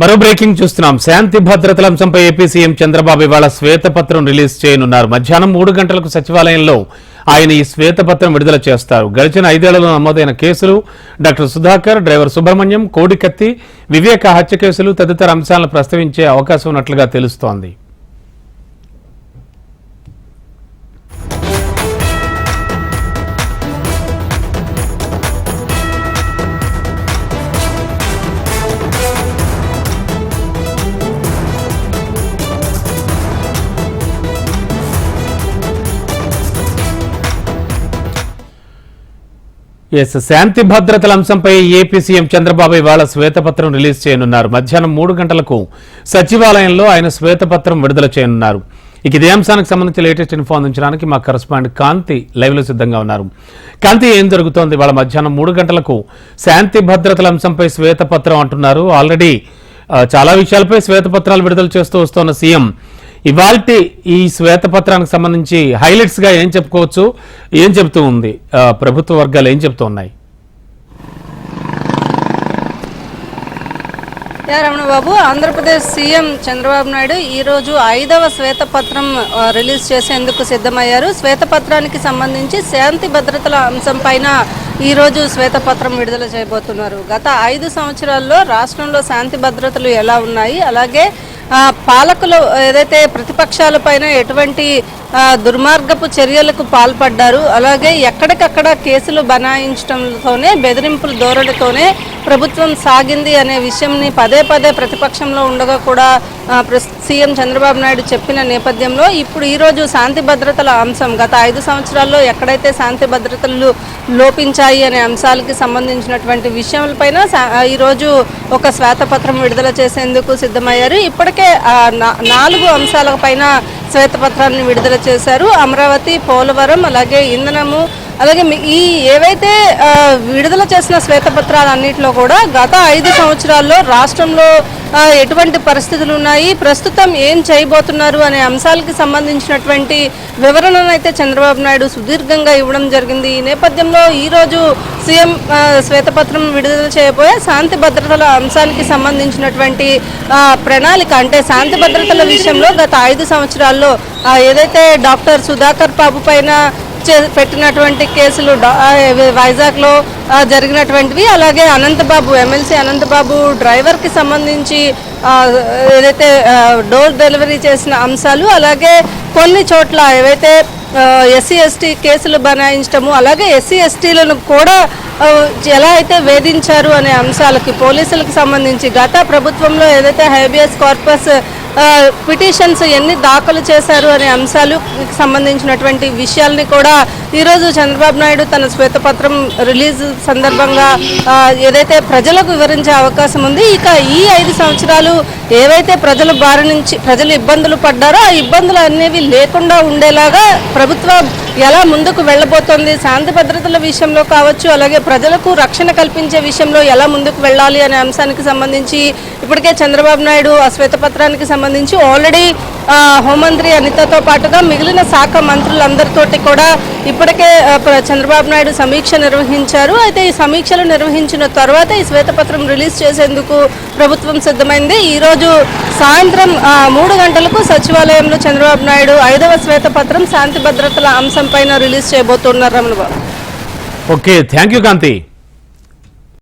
మరో బ్రేకింగ్ చూస్తున్నాం. శాంతి భద్రతల అంశంపై ఏపీ సీఎం చంద్రబాబు ఇవాళ శ్వేతపత్రం రిలీజ్ చేయనున్నారు. మధ్యాహ్నం మూడు గంటలకు సచివాలయంలో ఆయన ఈ శ్వేతపత్రం విడుదల చేస్తారు. గడిచిన ఐదేళ్ళలో నమోదైన కేసులు డాక్టర్ సుధాకర్ డ్రైవర్ సుబ్రహ్మణ్యం కోడికత్తి వివేక హత్య కేసులు తదితర అంశాలను ప్రస్తావించే అవకాశం ఉన్నట్లుగా తెలుస్తోంది. ఎస్ శాంతి భద్రతల అంశంపై ఏపీ సీఎం చంద్రబాబు ఇవాళ శ్వేతపత్రం రిలీజ్ చేయనున్నారు. మధ్యాహ్నం మూడు గంటలకు సచివాలయంలో ఆయన శ్వేతపత్రం విడుదల చేయనున్నారు. ఇక ఇదే అంశానికి సంబంధించి లేటెస్ట్ ఇన్ఫో అందించడానికి మా కరస్పాండెంట్ కాంతి లైవ్లో సిద్ధంగా ఉన్నారు. కాంతి ఏం జరుగుతోంది? ఇవాళ మధ్యాహ్నం మూడు గంటలకు శాంతి భద్రతల అంశంపై శ్వేతపత్రం అంటున్నారు. ఆల్రెడీ చాలా విషయాలపై శ్వేతపత్రాలు విడుదల చేస్తూ వస్తున్న సీఎం ఇవాల్టి ఈ శ్వేతపత్రానికి సంబంధించి హైలైట్స్గా ఏం చెప్పుకోవచ్చు? ఏం చెప్తూ ఉంది? ప్రభుత్వ వర్గాలు ఏం చెప్తూ ఉన్నాయి? రమణ బాబు ఆంధ్రప్రదేశ్ సీఎం చంద్రబాబు నాయుడు ఈ రోజు ఐదవ శ్వేతపత్రం రిలీజ్ చేసేందుకు సిద్ధమయ్యారు. శ్వేతపత్రానికి సంబంధించి శాంతి భద్రతల అంశం పైన ఈ రోజు శ్వేతపత్రం విడుదల చేయబోతున్నారు. గత ఐదు సంవత్సరాల్లో రాష్ట్రంలో శాంతి భద్రతలు ఎలా ఉన్నాయి? అలాగే పాలకులు ఏదైతే ప్రతిపక్షాల పైన ఎటువంటి దుర్మార్గపు చర్యలకు పాల్పడ్డారు అలాగే ఎక్కడికక్కడ కేసులు బనాయించడంతోనే బెదిరింపుల ధోరణితోనే ప్రభుత్వం సాగింది అనే విషయంని పదే పదే ప్రతిపక్షంలో ఉండగా కూడా ప్రస్- సీఎం చంద్రబాబు నాయుడు చెప్పిన నేపథ్యంలో ఇప్పుడు ఈరోజు శాంతి భద్రతల అంశం గత ఐదు సంవత్సరాల్లో ఎక్కడైతే శాంతి భద్రతలు లోపించాయి అనే అంశాలకి సంబంధించినటువంటి విషయాలపైన ఈరోజు ఒక శ్వేతపత్రం విడుదల చేసేందుకు సిద్ధమయ్యారు. ఇప్పటికే నా- నాలుగు అంశాలపైన శ్వేతపత్రాన్ని విడుదల చేశారు. అమరావతి పోలవరం అలాగే ఇంధనము అలాగే ఈ ఏవైతే విడుదల చేసిన శ్వేతపత్రాలన్నింటిలో కూడా గత ఐదు సంవత్సరాల్లో రాష్ట్రంలో ఎటువంటి పరిస్థితులు ఉన్నాయి ప్రస్తుతం ఏం చేయబోతున్నారు అనే అంశాలకి సంబంధించినటువంటి వివరణను అయితే చంద్రబాబు నాయుడు సుదీర్ఘంగా ఇవ్వడం జరిగింది. ఈ నేపథ్యంలో ఈరోజు సీఎం శ్వేతపత్రం విడుదల చేయబోయే శాంతి భద్రతల అంశానికి సంబంధించినటువంటి ప్రణాళిక అంటే శాంతి భద్రతల విషయంలో గత ఐదు సంవత్సరాల్లో ఏదైతే డాక్టర్ సుధాకర్ బాబు పైన పెట్టినటువంటి కేసులు వైజాగ్లో జరిగినటువంటివి అలాగే అనంతబాబు ఎమ్మెల్సీ అనంతబాబు డ్రైవర్కి సంబంధించి ఏదైతే డోర్ డెలివరీ చేసిన అంశాలు అలాగే కొన్ని చోట్ల ఏవైతే ఎస్సీ ఎస్టీ కేసులు బనాయించడము అలాగే ఎస్సీ ఎస్టీలను కూడా ఎలా అయితే వేధించారు అనే అంశాలకి పోలీసులకు సంబంధించి గత ప్రభుత్వంలో ఏదైతే హైబియస్ కార్పస్ పిటిషన్స్ ఎన్ని దాఖలు చేశారు అనే అంశాలు సంబంధించినటువంటి విషయాల్ని కూడా ఈరోజు చంద్రబాబు నాయుడు తన శ్వేతపత్రం రిలీజ్ సందర్భంగా ఏదైతే ప్రజలకు వివరించే అవకాశం ఉంది ఇక ఈ ఐదు సంవత్సరాలు ఏవైతే ప్రజలు బారి నుంచి ప్రజలు ఇబ్బందులు పడ్డారో ఆ ఇబ్బందులు అనేవి లేకుండా ఉండేలాగా ప్రభుత్వం ఎలా ముందుకు వెళ్ళబోతోంది శాంతి భద్రతల విషయంలో కావచ్చు అలాగే ప్రజలకు రక్షణ కల్పించే విషయంలో ఎలా ముందుకు వెళ్ళాలి అనే అంశానికి సంబంధించి ఇప్పటికే చంద్రబాబు నాయుడు ఆ శ్వేతపత్రానికి సంబంధించి ఆల్రెడీ హోంమంత్రి అనితతో పాటుగా మిగిలిన శాఖ మంత్రులందరితోటి కూడా ఇప్పటికే చంద్రబాబు నాయుడు సమీక్ష నిర్వహించారు. అయితే ఈ సమీక్షలు నిర్వహించిన తర్వాత ఈ శ్వేతపత్రం రిలీజ్ చేసేందుకు ప్రభుత్వం సిద్ధమైంది. ఈరోజు సాయంత్రం మూడు గంటలకు సచివాలయంలో చంద్రబాబు నాయుడు ఐదవ శ్వేతపత్రం శాంతి భద్రతల అంశం పైన రిలీజ్ చేయబోతున్నారు Ramana Babu. Okay thank you Kanti.